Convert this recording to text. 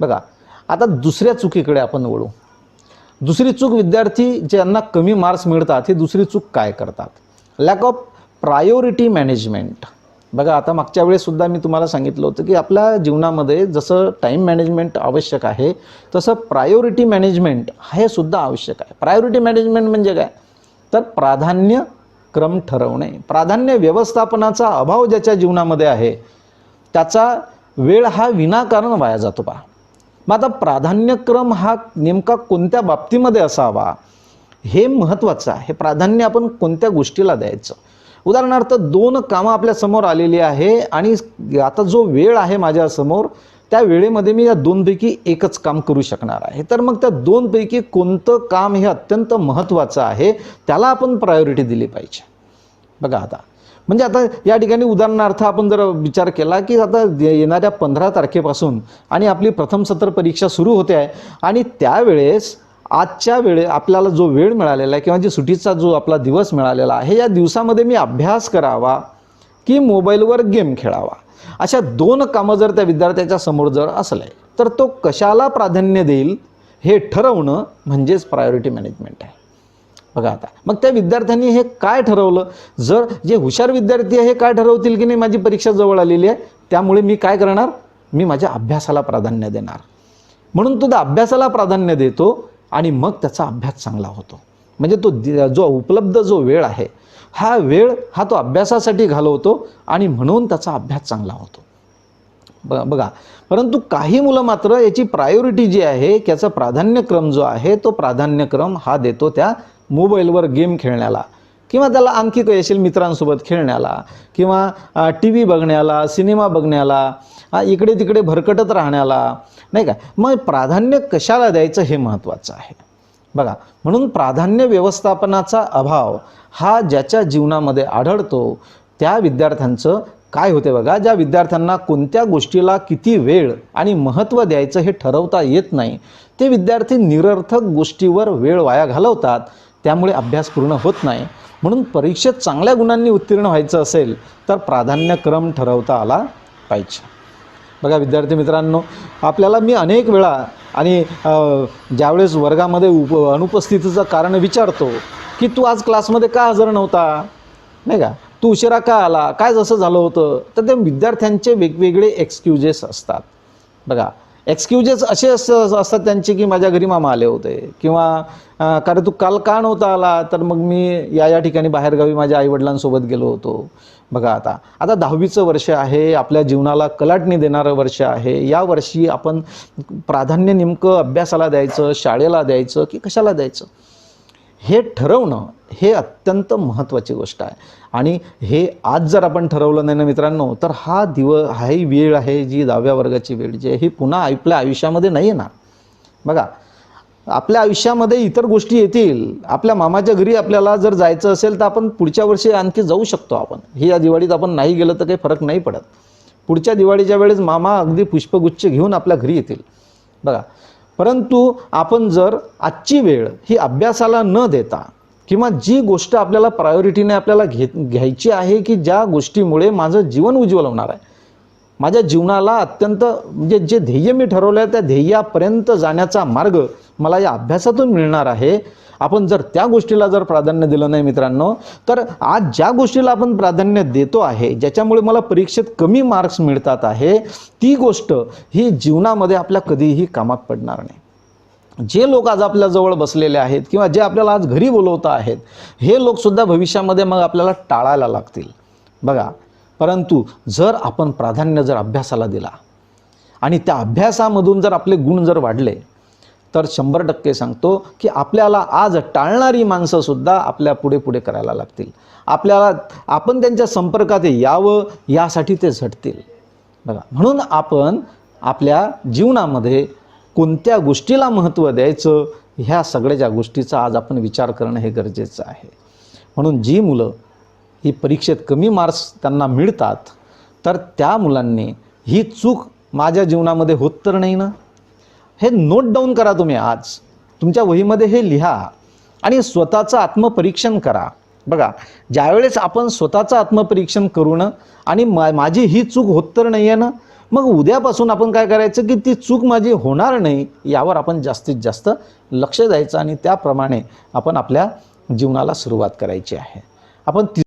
बघा आता दुसऱ्या चुकीकडे आपण वळू. दुसरी चूक विद्यार्थी ज्यांना कमी मार्क्स मिळतात ही दुसरी चूक काय करतात? लॅक ऑफ प्रायोरिटी मॅनेजमेंट बघा आता मागच्या वेळेससुद्धा मी तुम्हाला सांगितलं होतं की आपल्या जीवनामध्ये जसं टाईम मॅनेजमेंट आवश्यक आहे तसं प्रायोरिटी मॅनेजमेंट हे सुद्धा आवश्यक आहे. प्रायोरिटी मॅनेजमेंट म्हणजे काय? तर प्राधान्य क्रम ठरवणे. प्राधान्य व्यवस्थापनाचा अभाव ज्याच्या जीवनामध्ये आहे त्याचा वेळ हा विनाकारण वाया जातो पहा. मग आता प्राधान्यक्रम हा नेमका कोणत्या बाबतीमध्ये असावा? हे महत्त्वाचं आहे. प्राधान्य आपण कोणत्या गोष्टीला द्यायचं? उदाहरणार्थ दोन कामं आपल्यासमोर आलेली आहे आणि आता जो वेळ आहे माझ्यासमोर त्या वेळेमध्ये मी या दोनपैकी एकच काम करू शकणार आहे. तर मग त्या दोनपैकी कोणतं काम हे अत्यंत महत्त्वाचं आहे त्याला आपण प्रायोरिटी दिली पाहिजे. बघा आता म्हणजे आता या ठिकाणी उदाहरणार्थ आपण जर विचार केला की आता येणाऱ्या पंधरा तारखेपासून आणि आपली प्रथम सत्र परीक्षा सुरू होते आहे आणि त्यावेळेस आजच्या वेळे आपल्याला जो वेळ मिळालेला आहे किंवा जी सुटीचा जो आपला दिवस मिळालेला आहे या दिवसामध्ये मी अभ्यास करावा की मोबाईलवर गेम खेळावा. अशा दोन कामं जर त्या विद्यार्थ्याच्या समोर जर असले तर तो कशाला प्राधान्य देईल हे ठरवणं म्हणजेच प्रायोरिटी मॅनेजमेंट आहे. बघा आता. मग त्या विद्यार्थ्यांनी हे काय ठरवलं? जर जे हुशार विद्यार्थी आहे हे काय ठरवतील की नाही? माझी परीक्षा जवळ आलेली आहे. त्यामुळे मी काय करणार? मी माझ्या अभ्यासाला प्राधान्य देणार. म्हणून तो त्या अभ्यासाला प्राधान्य देतो आणि मग त्याचा अभ्यास चांगला होतो. म्हणजे तो जो उपलब्ध जो वेळ आहे हा वेळ हा तो अभ्यासासाठी घालवतो आणि म्हणून त्याचा अभ्यास चांगला होतो. ब बघा. परंतु काही मुलं मात्र याची प्रायोरिटी जी आहे त्याचा प्राधान्यक्रम जो आहे तो प्राधान्यक्रम हा देतो त्या मोबाईलवर गेम खेळण्याला किंवा त्याला आणखी काही असेल मित्रांसोबत खेळण्याला किंवा टी व्ही बघण्याला सिनेमा बघण्याला इकडे तिकडे भरकटत राहण्याला नाही का? मग प्राधान्य कशाला द्यायचं हे महत्त्वाचं आहे. बघा म्हणून प्राधान्य व्यवस्थापनाचा अभाव हा ज्याच्या जीवनामध्ये आढळतो त्या विद्यार्थ्यांचं काय होते बघा ज्या विद्यार्थ्यांना कोणत्या गोष्टीला किती वेळ आणि महत्त्व द्यायचं हे ठरवता येत नाही ते विद्यार्थी निरर्थक गोष्टीवर वेळ वाया घालवतात त्यामुळे अभ्यास पूर्ण होत नाही. म्हणून परीक्षेत चांगल्या गुणांनी उत्तीर्ण व्हायचं असेल तर प्राधान्यक्रम ठरवता आला पाहिजे. बघा विद्यार्थी मित्रांनो आपल्याला मी अनेक वेळा आणि ज्यावेळेस वर्गामध्ये उप अनुपस्थितीचं कारण विचारतो की तू आज क्लासमध्ये का हजर नव्हता? नाही का? तू उशिरा का आला? काय जसं झालं होतं? तर ते विद्यार्थ्यांचे वेगवेगळे एक्सक्युजेस असतात. बघा एक्सक्युजेस असे असतात त्यांचे की माझ्या घरी मामा आले होते. किंवा कारण तू काल का नव्हता आला? तर मग मी या या ठिकाणी बाहेरगावी माझ्या आईवडिलांसोबत गेलो होतो. बघा आता. आता दहावीचं वर्ष आहे. आपल्या जीवनाला कलाटणी देणारं वर्ष आहे. या वर्षी आपण प्राधान्य नेमकं अभ्यासाला द्यायचं शाळेला द्यायचं की कशाला द्यायचं? हे ठरवणं हे अत्यंत महत्त्वाची गोष्ट आहे. आणि हे आज जर आपण ठरवलं नाही ना मित्रांनो तर हा दिव हा ही वेळ आहे जी दहाव्या वर्गाची वेळ जी आहे ही पुन्हा आपल्या आयुष्यामध्ये नाही येणार. बघा आपल्या आयुष्यामध्ये इतर गोष्टी येतील. आपल्या मामाच्या घरी आपल्याला जर जायचं असेल तर आपण पुढच्या वर्षी आणखी जाऊ शकतो आपण. हे या दिवाळीत आपण नाही गेलं तर काही फरक नाही पडत. पुढच्या दिवाळीच्या वेळेस मामा अगदी पुष्पगुच्छ घेऊन आपल्या घरी येतील. बघा परंतु आपण जर आजची वेळ ही अभ्यासाला न देता किंवा जी गोष्ट आपल्याला प्रायोरिटीने आपल्याला घे घ्यायची आहे की ज्या गोष्टीमुळे माझं जीवन उज्ज्वल होणार आहे माझ्या जीवनाला अत्यंत म्हणजे जे ध्येय मी ठरवलं आहे त्या ध्येयापर्यंत जाण्याचा मार्ग मला या अभ्यासातून मिळणार आहे आपण जर त्या गोष्टीला जर प्राधान्य दिलं नाही मित्रांनो तर आज ज्या गोष्टीला आपण प्राधान्य देतो आहे ज्याच्यामुळे मला परीक्षेत कमी मार्क्स मिळतात आहे ती गोष्ट ही जीवनामध्ये आपल्या कधीही कामात पडणार नाही. जे लोक आज आपल्याजवळ बसलेले आहेत किंवा जे आपल्याला आज घरी बोलवत आहेत हे लोकसुद्धा भविष्यामध्ये मग आपल्याला टाळायला लागतील. बघा परंतु जर आपण प्राधान्य जर अभ्यासाला दिला आणि त्या अभ्यासामधून जर आपले गुण जर वाढले तर शंभर टक्के सांगतो की आपल्याला आज टाळणारी माणसंसुद्धा आपल्या पुढे पुढे करायला लागतील. आपल्याला आपण त्यांच्या संपर्कात यावं यासाठी ते झटतील. बघा म्हणून आपण आपल्या जीवनामध्ये कोणत्या गोष्टीला महत्त्व द्यायचं ह्या सगळ्या ज्या गोष्टीचा आज आपण विचार करणं हे गरजेचं आहे. म्हणून जी मुलं ही परीक्षेत कमी मार्क्स त्यांना मिळतात तर त्या मुलांनी ही चूक माझ्या जीवनामध्ये होत तर नाही ना? हे नोट डाऊन करा तुम्ही आज. तुमच्या वहीमध्ये हे लिहा आणि स्वतःचं आत्मपरीक्षण करा. बघा ज्यावेळेस आपण स्वतःचं आत्मपरीक्षण करू ना आणि मा माझी ही चूक होत तर नाही आहे ना मग उद्यापासून आपण काय करायचं की ती चूक माझी होणार नाही यावर आपण जास्तीत जास्त लक्ष द्यायचं आणि त्याप्रमाणे आपण आपल्या जीवनाला सुरुवात करायची आहे. आपण ति